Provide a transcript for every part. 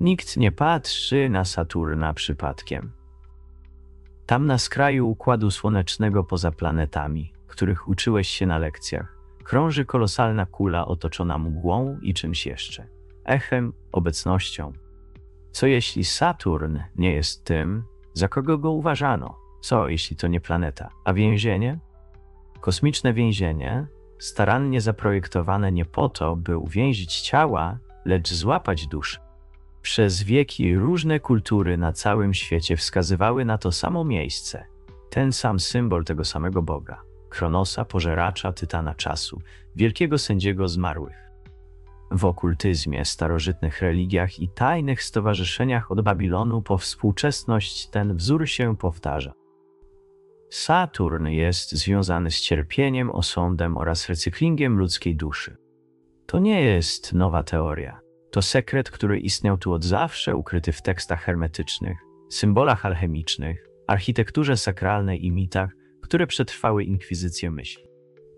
Nikt nie patrzy na Saturna przypadkiem. Tam na skraju układu słonecznego poza planetami, których uczyłeś się na lekcjach, krąży kolosalna kula otoczona mgłą i czymś jeszcze echem, obecnością. Co jeśli Saturn nie jest tym, za kogo go uważano? Co jeśli to nie planeta, a więzienie? Kosmiczne więzienie, starannie zaprojektowane nie po to, by uwięzić ciała, lecz złapać duszę. Przez wieki różne kultury na całym świecie wskazywały na to samo miejsce, ten sam symbol tego samego Boga, Kronosa, pożeracza tytana czasu, wielkiego sędziego zmarłych. W okultyzmie, starożytnych religiach i tajnych stowarzyszeniach od Babilonu po współczesność ten wzór się powtarza. Saturn jest związany z cierpieniem, osądem oraz recyklingiem ludzkiej duszy. To nie jest nowa teoria. To sekret, który istniał tu od zawsze, ukryty w tekstach hermetycznych, symbolach alchemicznych, architekturze sakralnej i mitach, które przetrwały inkwizycję myśli.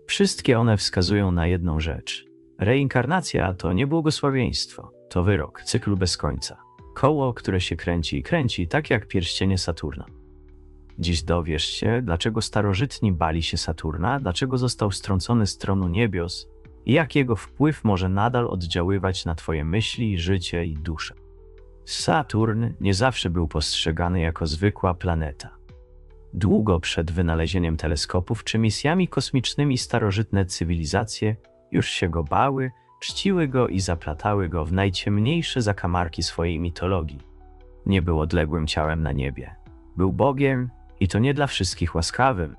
Wszystkie one wskazują na jedną rzecz. Reinkarnacja to nie błogosławieństwo, to wyrok, cyklu bez końca. Koło, które się kręci i kręci, tak jak pierścienie Saturna. Dziś dowiesz się, dlaczego starożytni bali się Saturna, dlaczego został strącony z tronu niebios jak jego wpływ może nadal oddziaływać na Twoje myśli, życie i duszę. Saturn nie zawsze był postrzegany jako zwykła planeta. Długo przed wynalezieniem teleskopów czy misjami kosmicznymi starożytne cywilizacje już się go bały, czciły go i zaplatały go w najciemniejsze zakamarki swojej mitologii. Nie był odległym ciałem na niebie. Był Bogiem i to nie dla wszystkich łaskawym.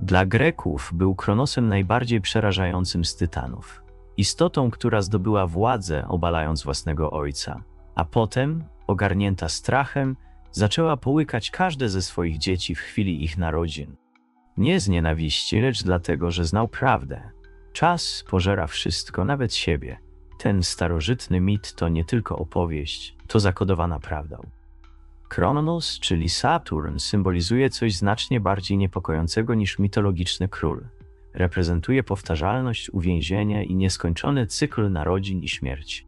Dla Greków był Kronosem najbardziej przerażającym z tytanów. Istotą, która zdobyła władzę, obalając własnego ojca, a potem, ogarnięta strachem, zaczęła połykać każde ze swoich dzieci w chwili ich narodzin. Nie z nienawiści, lecz dlatego, że znał prawdę. Czas pożera wszystko, nawet siebie. Ten starożytny mit to nie tylko opowieść, to zakodowana prawda. Kronos, czyli Saturn, symbolizuje coś znacznie bardziej niepokojącego niż mitologiczny król. Reprezentuje powtarzalność, uwięzienie i nieskończony cykl narodzin i śmierci.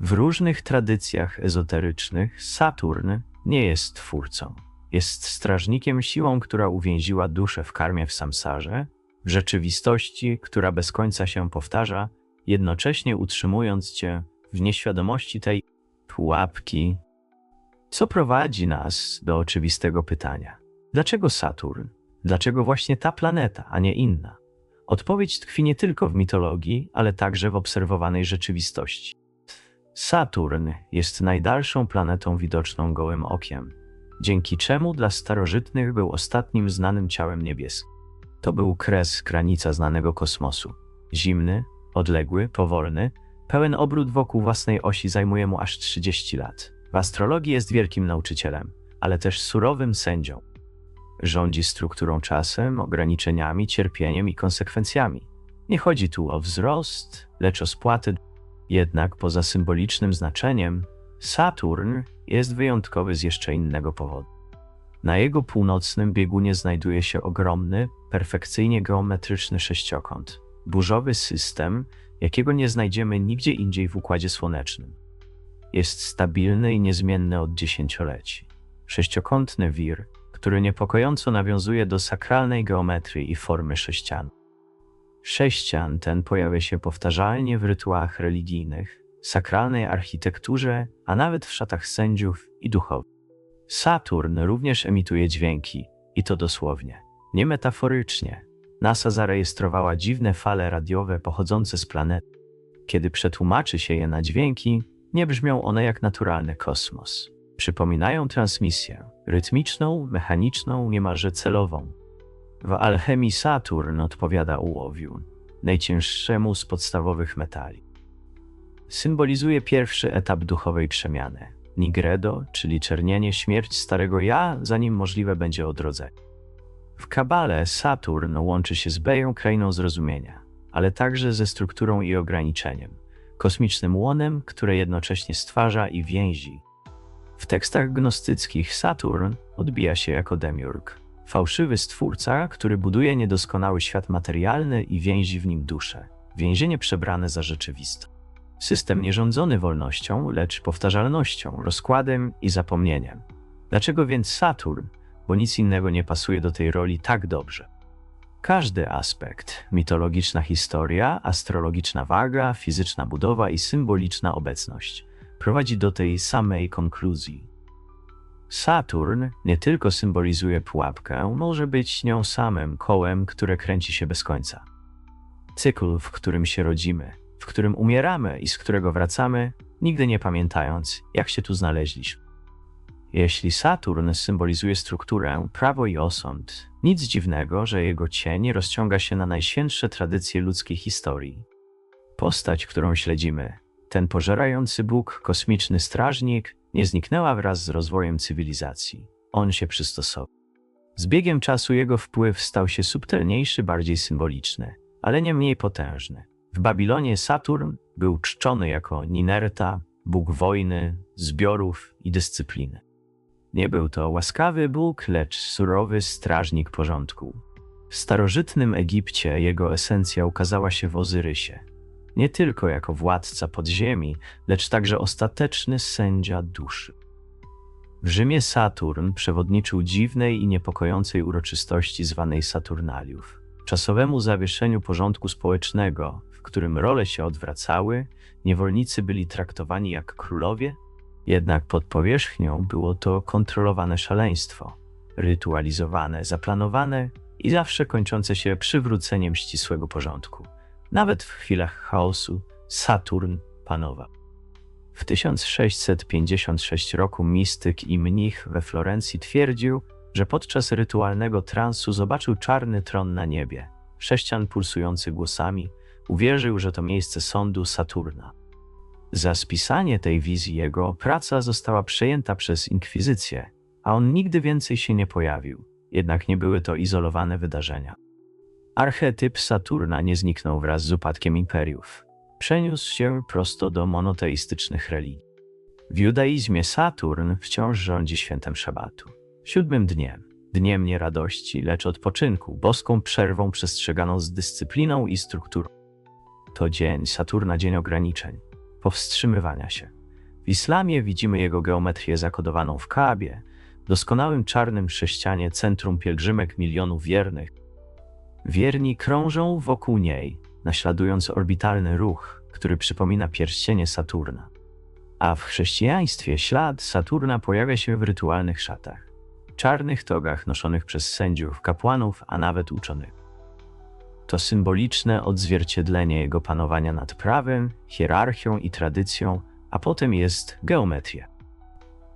W różnych tradycjach ezoterycznych Saturn nie jest twórcą. Jest strażnikiem siłą, która uwięziła duszę w karmie w samsarze, w rzeczywistości, która bez końca się powtarza, jednocześnie utrzymując cię w nieświadomości tej pułapki, co prowadzi nas do oczywistego pytania: dlaczego Saturn? Dlaczego właśnie ta planeta, a nie inna? Odpowiedź tkwi nie tylko w mitologii, ale także w obserwowanej rzeczywistości. Saturn jest najdalszą planetą widoczną gołym okiem, dzięki czemu dla starożytnych był ostatnim znanym ciałem niebieskim. To był kres, granica znanego kosmosu. Zimny, odległy, powolny, pełen obrót wokół własnej osi zajmuje mu aż 30 lat. W astrologii jest wielkim nauczycielem, ale też surowym sędzią. Rządzi strukturą czasem, ograniczeniami, cierpieniem i konsekwencjami. Nie chodzi tu o wzrost, lecz o spłaty. Jednak poza symbolicznym znaczeniem, Saturn jest wyjątkowy z jeszcze innego powodu. Na jego północnym biegunie znajduje się ogromny, perfekcyjnie geometryczny sześciokąt, burzowy system, jakiego nie znajdziemy nigdzie indziej w Układzie Słonecznym. Jest stabilny i niezmienny od dziesięcioleci. Sześciokątny wir, który niepokojąco nawiązuje do sakralnej geometrii i formy sześcian. Sześcian ten pojawia się powtarzalnie w rytuałach religijnych, sakralnej architekturze, a nawet w szatach sędziów i duchowych. Saturn również emituje dźwięki, i to dosłownie, nie metaforycznie. NASA zarejestrowała dziwne fale radiowe pochodzące z planety. Kiedy przetłumaczy się je na dźwięki, nie brzmią one jak naturalny kosmos. Przypominają transmisję, rytmiczną, mechaniczną, niemalże celową. W alchemii Saturn odpowiada ołowiu, najcięższemu z podstawowych metali. Symbolizuje pierwszy etap duchowej przemiany, nigredo, czyli czernienie śmierć starego ja, zanim możliwe będzie odrodzenie. W Kabale Saturn łączy się z Beją krainą zrozumienia, ale także ze strukturą i ograniczeniem, kosmicznym łonem, które jednocześnie stwarza i więzi. W tekstach gnostyckich Saturn odbija się jako demiurg, fałszywy stwórca, który buduje niedoskonały świat materialny i więzi w nim duszę, więzienie przebrane za rzeczywistość. System nierządzony wolnością, lecz powtarzalnością, rozkładem i zapomnieniem. Dlaczego więc Saturn? Bo nic innego nie pasuje do tej roli tak dobrze. Każdy aspekt mitologiczna historia, astrologiczna waga, fizyczna budowa i symboliczna obecność prowadzi do tej samej konkluzji. Saturn nie tylko symbolizuje pułapkę, może być nią samym kołem, które kręci się bez końca. Cykl, w którym się rodzimy, w którym umieramy i z którego wracamy, nigdy nie pamiętając, jak się tu znaleźliśmy. Jeśli Saturn symbolizuje strukturę, prawo i osąd, nic dziwnego, że jego cień rozciąga się na najświętsze tradycje ludzkiej historii. Postać, którą śledzimy, ten pożerający Bóg, kosmiczny strażnik, nie zniknęła wraz z rozwojem cywilizacji. On się przystosował. Z biegiem czasu jego wpływ stał się subtelniejszy, bardziej symboliczny, ale nie mniej potężny. W Babilonie Saturn był czczony jako Ninerta, Bóg wojny, zbiorów i dyscypliny. Nie był to łaskawy Bóg, lecz surowy strażnik porządku. W starożytnym Egipcie jego esencja ukazała się w Ozyrysie. Nie tylko jako władca podziemi, lecz także ostateczny sędzia duszy. W Rzymie Saturn przewodniczył dziwnej i niepokojącej uroczystości zwanej Saturnaliów, czasowemu zawieszeniu porządku społecznego, w którym role się odwracały, niewolnicy byli traktowani jak królowie, jednak pod powierzchnią było to kontrolowane szaleństwo, rytualizowane, zaplanowane i zawsze kończące się przywróceniem ścisłego porządku. Nawet w chwilach chaosu Saturn panował. W 1656 roku mistyk i mnich we Florencji twierdził, że podczas rytualnego transu zobaczył czarny tron na niebie, sześcian pulsujący głosami, uwierzył, że to miejsce sądu Saturna. Za spisanie tej wizji jego praca została przejęta przez inkwizycję, a on nigdy więcej się nie pojawił, jednak nie były to izolowane wydarzenia. Archetyp Saturna nie zniknął wraz z upadkiem imperiów. Przeniósł się prosto do monoteistycznych religii. W judaizmie Saturn wciąż rządzi świętem szabatu. Siódmym dniem, dniem nie radości, lecz odpoczynku, boską przerwą przestrzeganą z dyscypliną i strukturą. To dzień Saturna, dzień ograniczeń, powstrzymywania się. W islamie widzimy jego geometrię zakodowaną w Kaabie, doskonałym czarnym sześcianie centrum pielgrzymek milionów wiernych. Wierni krążą wokół niej, naśladując orbitalny ruch, który przypomina pierścienie Saturna. A w chrześcijaństwie ślad Saturna pojawia się w rytualnych szatach, czarnych togach noszonych przez sędziów, kapłanów, a nawet uczonych. To symboliczne odzwierciedlenie jego panowania nad prawem, hierarchią i tradycją, a potem jest geometria.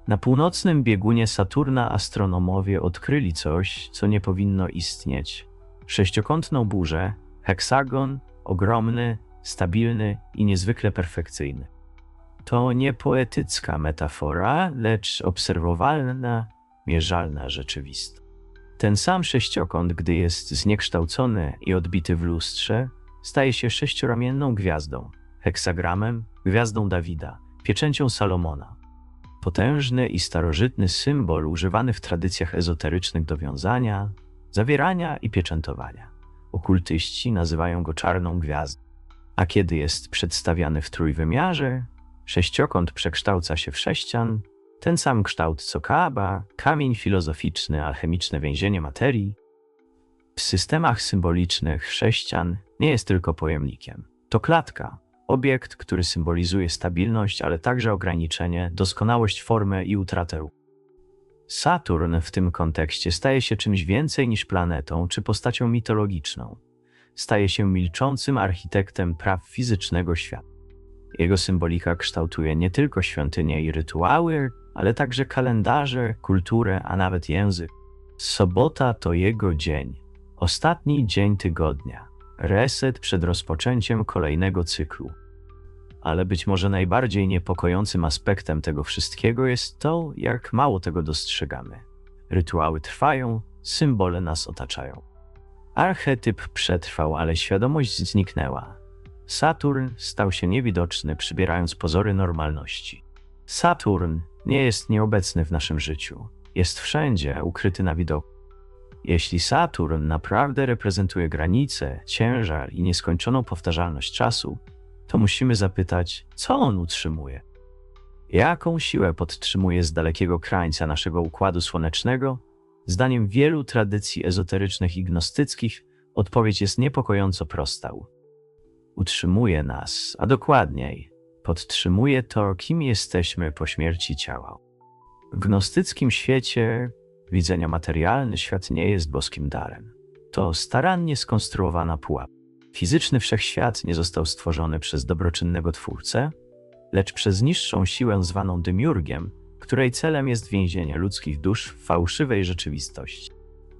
Na północnym biegunie Saturna astronomowie odkryli coś, co nie powinno istnieć. Sześciokątną burzę, heksagon, ogromny, stabilny i niezwykle perfekcyjny. To nie poetycka metafora, lecz obserwowalna, mierzalna rzeczywistość. Ten sam sześciokąt, gdy jest zniekształcony i odbity w lustrze, staje się sześcioramienną gwiazdą, heksagramem, gwiazdą Dawida, pieczęcią Salomona. Potężny i starożytny symbol używany w tradycjach ezoterycznych do wiązania, zawierania i pieczętowania. Okultyści nazywają go czarną gwiazdą. A kiedy jest przedstawiany w trójwymiarze, sześciokąt przekształca się w sześcian, ten sam kształt co Kaaba, kamień filozoficzny, alchemiczne więzienie materii. W systemach symbolicznych chrześcijan nie jest tylko pojemnikiem. To klatka, obiekt, który symbolizuje stabilność, ale także ograniczenie, doskonałość formy i utratę. Saturn w tym kontekście staje się czymś więcej niż planetą czy postacią mitologiczną. Staje się milczącym architektem praw fizycznego świata. Jego symbolika kształtuje nie tylko świątynie i rytuały, ale także kalendarze, kulturę, a nawet język. Sobota to jego dzień, ostatni dzień tygodnia, reset przed rozpoczęciem kolejnego cyklu. Ale być może najbardziej niepokojącym aspektem tego wszystkiego jest to, jak mało tego dostrzegamy. Rytuały trwają, symbole nas otaczają. Archetyp przetrwał, ale świadomość zniknęła. Saturn stał się niewidoczny, przybierając pozory normalności. Saturn nie jest nieobecny w naszym życiu. Jest wszędzie, ukryty na widoku. Jeśli Saturn naprawdę reprezentuje granice, ciężar i nieskończoną powtarzalność czasu, to musimy zapytać, co on utrzymuje? Jaką siłę podtrzymuje z dalekiego krańca naszego układu słonecznego? Zdaniem wielu tradycji ezoterycznych i gnostyckich, odpowiedź jest niepokojąco prosta. Utrzymuje nas, a dokładniej, podtrzymuje to, kim jesteśmy po śmierci ciała. W gnostyckim świecie widzenia materialny świat nie jest boskim darem. To starannie skonstruowana pułapka. Fizyczny wszechświat nie został stworzony przez dobroczynnego twórcę, lecz przez niższą siłę zwaną demiurgiem, której celem jest więzienie ludzkich dusz w fałszywej rzeczywistości.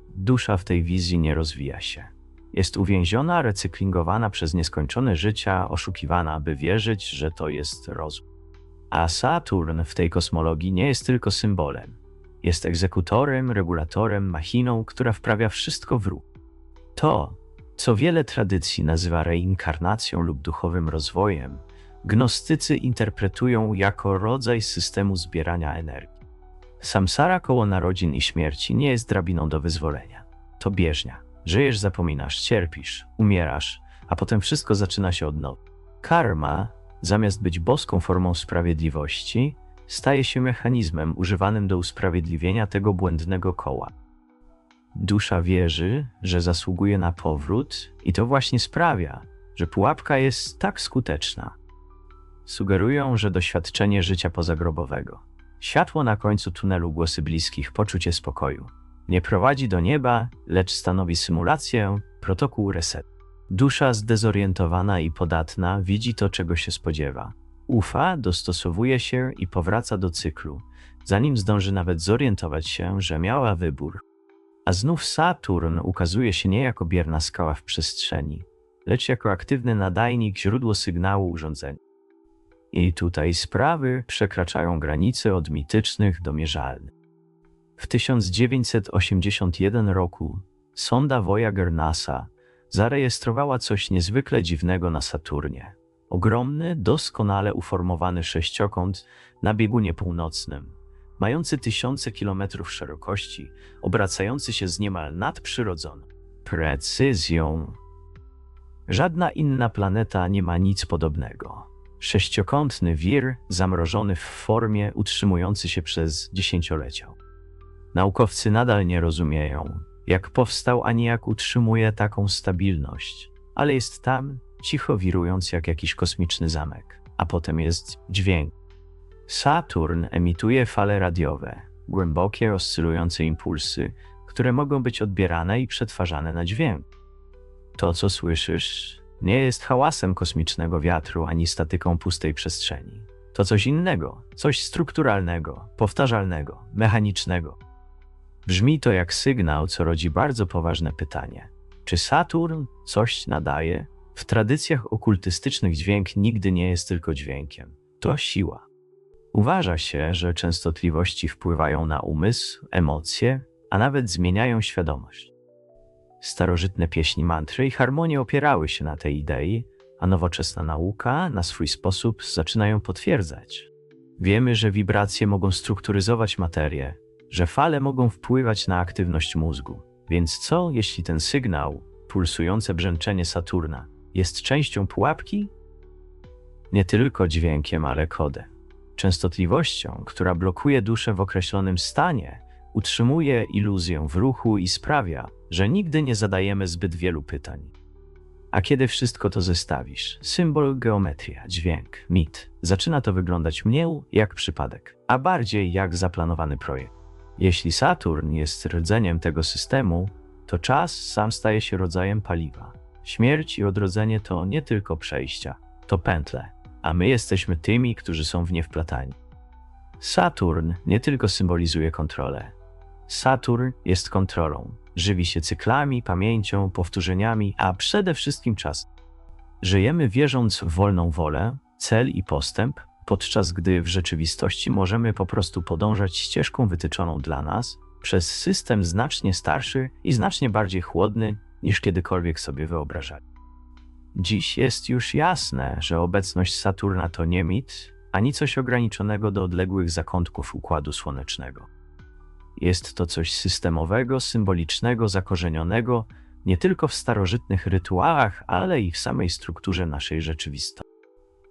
Dusza w tej wizji nie rozwija się. Jest uwięziona, recyklingowana przez nieskończone życia, oszukiwana, aby wierzyć, że to jest rozum. A Saturn w tej kosmologii nie jest tylko symbolem. Jest egzekutorem, regulatorem, machiną, która wprawia wszystko w ruch. To, co wiele tradycji nazywa reinkarnacją lub duchowym rozwojem, gnostycy interpretują jako rodzaj systemu zbierania energii. Samsara koło narodzin i śmierci nie jest drabiną do wyzwolenia. To bieżnia. Żyjesz, zapominasz, cierpisz, umierasz, a potem wszystko zaczyna się od nowa. Karma, zamiast być boską formą sprawiedliwości, staje się mechanizmem używanym do usprawiedliwienia tego błędnego koła. Dusza wierzy, że zasługuje na powrót, i to właśnie sprawia, że pułapka jest tak skuteczna. Sugerują, że doświadczenie życia pozagrobowego, światło na końcu tunelu, głosy bliskich, poczucie spokoju, nie prowadzi do nieba, lecz stanowi symulację, protokół reset. Dusza zdezorientowana i podatna widzi to, czego się spodziewa. Ufa, dostosowuje się i powraca do cyklu, zanim zdąży nawet zorientować się, że miała wybór. A znów Saturn ukazuje się nie jako bierna skała w przestrzeni, lecz jako aktywny nadajnik, źródło sygnału urządzenia. I tutaj sprawy przekraczają granice od mitycznych do mierzalnych. W 1981 roku sonda Voyager NASA zarejestrowała coś niezwykle dziwnego na Saturnie. Ogromny, doskonale uformowany sześciokąt na biegunie północnym, mający tysiące kilometrów szerokości, obracający się z niemal nadprzyrodzoną precyzją. Żadna inna planeta nie ma nic podobnego. Sześciokątny wir, zamrożony w formie, utrzymujący się przez dziesięciolecia. Naukowcy nadal nie rozumieją, jak powstał ani jak utrzymuje taką stabilność, ale jest tam, cicho wirując jak jakiś kosmiczny zamek, a potem jest dźwięk. Saturn emituje fale radiowe, głębokie, oscylujące impulsy, które mogą być odbierane i przetwarzane na dźwięk. To, co słyszysz, nie jest hałasem kosmicznego wiatru ani statyką pustej przestrzeni. To coś innego, coś strukturalnego, powtarzalnego, mechanicznego. Brzmi to jak sygnał, co rodzi bardzo poważne pytanie: czy Saturn coś nadaje? W tradycjach okultystycznych dźwięk nigdy nie jest tylko dźwiękiem, to siła. Uważa się, że częstotliwości wpływają na umysł, emocje, a nawet zmieniają świadomość. Starożytne pieśni mantry i harmonie opierały się na tej idei, a nowoczesna nauka na swój sposób zaczyna ją potwierdzać. Wiemy, że wibracje mogą strukturyzować materię, że fale mogą wpływać na aktywność mózgu. Więc co, jeśli ten sygnał, pulsujące brzęczenie Saturna, jest częścią pułapki? Nie tylko dźwiękiem, ale kodem. Częstotliwością, która blokuje duszę w określonym stanie, utrzymuje iluzję w ruchu i sprawia, że nigdy nie zadajemy zbyt wielu pytań. A kiedy wszystko to zestawisz, symbol, geometria, dźwięk, mit, zaczyna to wyglądać mniej jak przypadek, a bardziej jak zaplanowany projekt. Jeśli Saturn jest rdzeniem tego systemu, to czas sam staje się rodzajem paliwa. Śmierć i odrodzenie to nie tylko przejścia, to pętle, a my jesteśmy tymi, którzy są w nie wplatani. Saturn nie tylko symbolizuje kontrolę. Saturn jest kontrolą, żywi się cyklami, pamięcią, powtórzeniami, a przede wszystkim czasem. Żyjemy wierząc w wolną wolę, cel i postęp, podczas gdy w rzeczywistości możemy po prostu podążać ścieżką wytyczoną dla nas przez system znacznie starszy i znacznie bardziej chłodny niż kiedykolwiek sobie wyobrażali. Dziś jest już jasne, że obecność Saturna to nie mit, ani coś ograniczonego do odległych zakątków Układu Słonecznego. Jest to coś systemowego, symbolicznego, zakorzenionego nie tylko w starożytnych rytuałach, ale i w samej strukturze naszej rzeczywistości.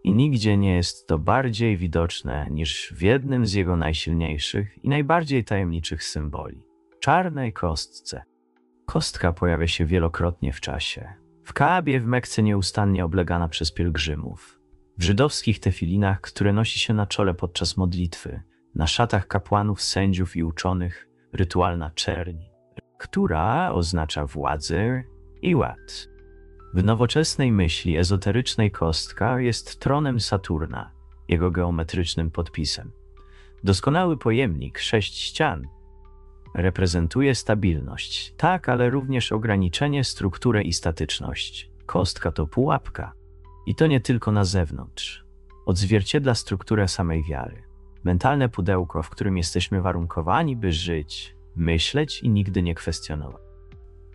I nigdzie nie jest to bardziej widoczne niż w jednym z jego najsilniejszych i najbardziej tajemniczych symboli czarnej kostce. Kostka pojawia się wielokrotnie w czasie. W Kaabie w Mekce nieustannie oblegana przez pielgrzymów. W żydowskich tefilinach, które nosi się na czole podczas modlitwy. Na szatach kapłanów, sędziów i uczonych rytualna czerń, która oznacza władzę i ład. W nowoczesnej myśli ezoterycznej kostka jest tronem Saturna, jego geometrycznym podpisem. Doskonały pojemnik, sześć ścian, reprezentuje stabilność, tak, ale również ograniczenie, strukturę i statyczność. Kostka to pułapka. I to nie tylko na zewnątrz. Odzwierciedla strukturę samej wiary. Mentalne pudełko, w którym jesteśmy warunkowani, by żyć, myśleć i nigdy nie kwestionować.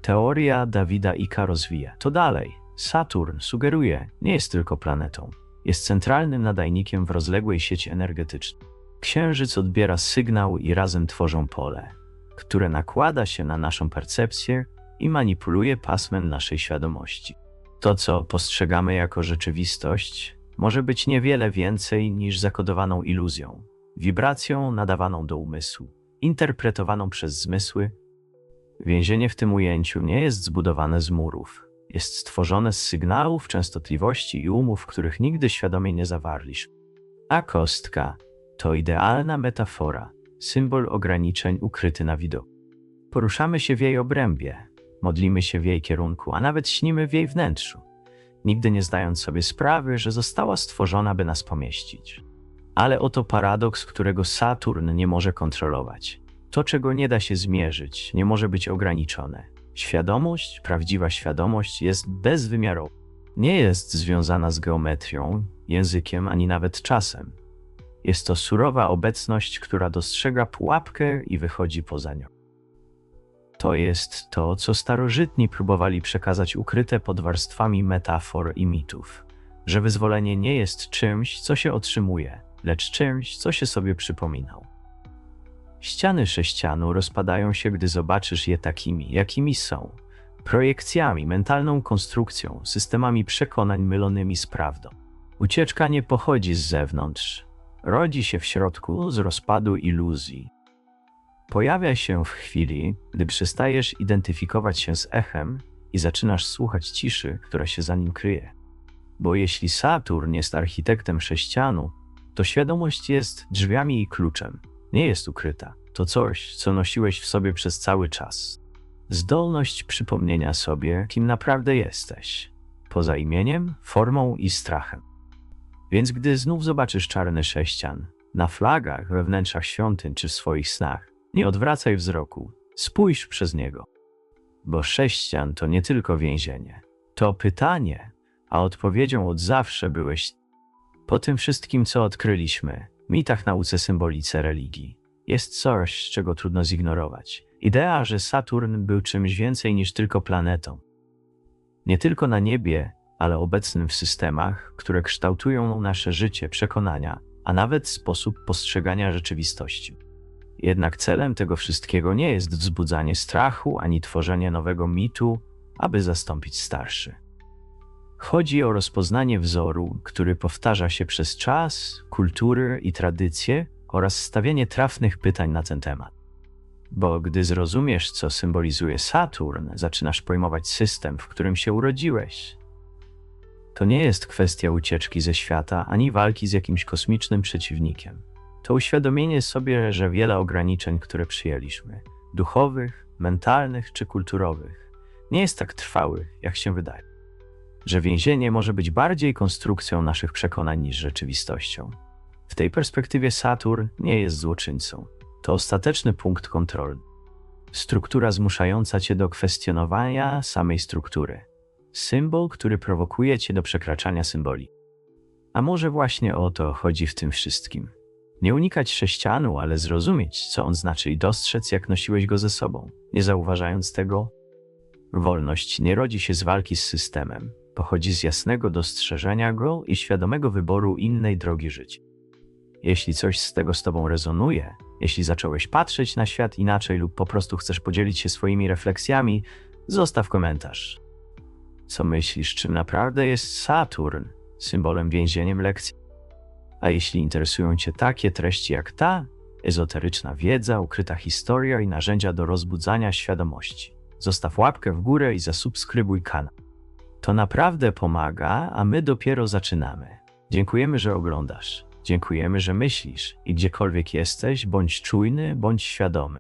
Teoria Dawida Ika rozwija. To dalej. Saturn sugeruje, nie jest tylko planetą. Jest centralnym nadajnikiem w rozległej sieci energetycznej. Księżyc odbiera sygnał i razem tworzą pole, które nakłada się na naszą percepcję i manipuluje pasmem naszej świadomości. To, co postrzegamy jako rzeczywistość, może być niewiele więcej niż zakodowaną iluzją, wibracją nadawaną do umysłu, interpretowaną przez zmysły. Więzienie w tym ujęciu nie jest zbudowane z murów, jest stworzone z sygnałów, częstotliwości i umów, których nigdy świadomie nie zawarliśmy. A kostka to idealna metafora, symbol ograniczeń ukryty na widok. Poruszamy się w jej obrębie, modlimy się w jej kierunku, a nawet śnimy w jej wnętrzu, nigdy nie zdając sobie sprawy, że została stworzona, by nas pomieścić. Ale oto paradoks, którego Saturn nie może kontrolować. To, czego nie da się zmierzyć, nie może być ograniczone. Świadomość, prawdziwa świadomość jest bezwymiarowa. Nie jest związana z geometrią, językiem ani nawet czasem. Jest to surowa obecność, która dostrzega pułapkę i wychodzi poza nią. To jest to, co starożytni próbowali przekazać ukryte pod warstwami metafor i mitów, że wyzwolenie nie jest czymś, co się otrzymuje, lecz czymś, co się sobie przypominał. Ściany sześcianu rozpadają się, gdy zobaczysz je takimi, jakimi są projekcjami, mentalną konstrukcją, systemami przekonań mylonymi z prawdą. Ucieczka nie pochodzi z zewnątrz, rodzi się w środku z rozpadu iluzji. Pojawia się w chwili, gdy przestajesz identyfikować się z echem i zaczynasz słuchać ciszy, która się za nim kryje. Bo jeśli Saturn jest architektem sześcianu, to świadomość jest drzwiami i kluczem, nie jest ukryta. To coś, co nosiłeś w sobie przez cały czas. Zdolność przypomnienia sobie, kim naprawdę jesteś, poza imieniem, formą i strachem. Więc gdy znów zobaczysz czarny sześcian, na flagach, we wnętrzach świątyń czy w swoich snach, nie odwracaj wzroku, spójrz przez niego. Bo sześcian to nie tylko więzienie, to pytanie, a odpowiedzią od zawsze byłeś. Po tym wszystkim, co odkryliśmy, mitach, nauce, symbolice religii, jest coś, czego trudno zignorować. Idea, że Saturn był czymś więcej niż tylko planetą. Nie tylko na niebie, ale obecnym w systemach, które kształtują nasze życie, przekonania, a nawet sposób postrzegania rzeczywistości. Jednak celem tego wszystkiego nie jest wzbudzanie strachu ani tworzenie nowego mitu, aby zastąpić starszy. Chodzi o rozpoznanie wzoru, który powtarza się przez czas, kultury i tradycje oraz stawianie trafnych pytań na ten temat. Bo gdy zrozumiesz, co symbolizuje Saturn, zaczynasz pojmować system, w którym się urodziłeś. To nie jest kwestia ucieczki ze świata ani walki z jakimś kosmicznym przeciwnikiem. To uświadomienie sobie, że wiele ograniczeń, które przyjęliśmy duchowych, mentalnych czy kulturowych nie jest tak trwałych, jak się wydaje. Że więzienie może być bardziej konstrukcją naszych przekonań niż rzeczywistością. W tej perspektywie Saturn nie jest złoczyńcą. To ostateczny punkt kontroli. Struktura zmuszająca cię do kwestionowania samej struktury. Symbol, który prowokuje cię do przekraczania symboli. A może właśnie o to chodzi w tym wszystkim. Nie unikać sześcianu, ale zrozumieć, co on znaczy i dostrzec, jak nosiłeś go ze sobą. Nie zauważając tego, wolność nie rodzi się z walki z systemem, pochodzi z jasnego dostrzeżenia go i świadomego wyboru innej drogi życia. Jeśli coś z tego z Tobą rezonuje, jeśli zacząłeś patrzeć na świat inaczej lub po prostu chcesz podzielić się swoimi refleksjami, zostaw komentarz. Co myślisz, czym naprawdę jest Saturn? symbolem więzieniem lekcji. A jeśli interesują Cię takie treści jak ta, ezoteryczna wiedza, ukryta historia i narzędzia do rozbudzania świadomości, zostaw łapkę w górę i zasubskrybuj kanał. To naprawdę pomaga, a my dopiero zaczynamy. Dziękujemy, że oglądasz. Dziękujemy, że myślisz i gdziekolwiek jesteś, bądź czujny, bądź świadomy.